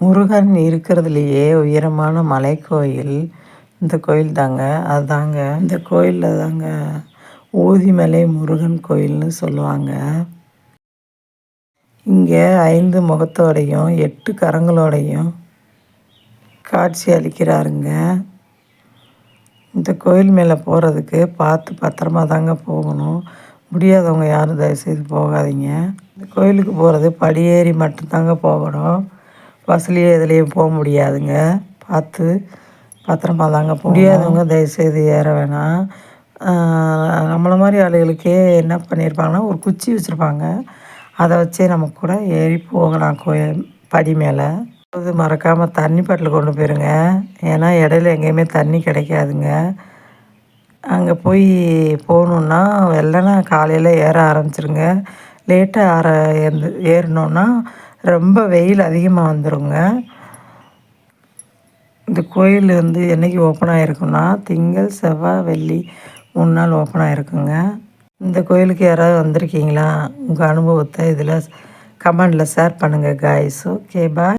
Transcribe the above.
முருகன் இருக்கிறதுலையே உயரமான மலை கோயில் இந்த கோயில் தாங்க அதுதாங்க இந்த கோயிலில் தாங்க ஊதிமலை முருகன் கோயில்னு சொல்லுவாங்க. இங்கே ஐந்து முகத்தோடையும் எட்டு கரங்களோடையும் காட்சி அளிக்கிறாருங்க. இந்த கோயில் மேலே போகிறதுக்கு பார்த்து பத்திரமா தாங்க போகணும். முடியாதவங்க யாரும் தயவுசெய்து போகாதீங்க. இந்த கோயிலுக்கு போகிறது படியேறி மட்டும்தாங்க போகணும். பஸ்லேயே எதுலேயும் போக முடியாதுங்க. பார்த்து பத்திரமா தாங்க முடியாதவங்க தயவுசெய்து ஏற வேணாம். நம்மளை மாதிரி ஆளுகளுக்கே என்ன பண்ணியிருப்பாங்கன்னா ஒரு குச்சி வச்சுருப்பாங்க. அதை வச்சே நம்ம கூட ஏறி போகலாம் கோயில் படி மேலே. அது மறக்காமல் தண்ணி பாட்டில் கொண்டு போயிருங்க. ஏன்னா இடையில எங்கேயுமே தண்ணி கிடைக்காதுங்க. அங்கே போய் போகணுன்னா வெள்ளனா காலையில் ஏற ஆரம்பிச்சிருங்க. லேட்டாக ஆற ஏந்து ஏறினோன்னா ரொம்ப வெயில் அதிகமாக வந்துடுங்க இந்த கோயில் வந்து என்றைக்கு ஓப்பன் ஆகிருக்குன்னா திங்கள் செவ்வாய் வெள்ளி மூணு நாள் ஓப்பன் ஆகிருக்குங்க இந்த கோயிலுக்கு யாராவது வந்திருக்கீங்களா? உங்கள் அனுபவத்தை இதில் கமெண்டில் ஷேர் பண்ணுங்கள் காய்ஸ் ஓகே பாய்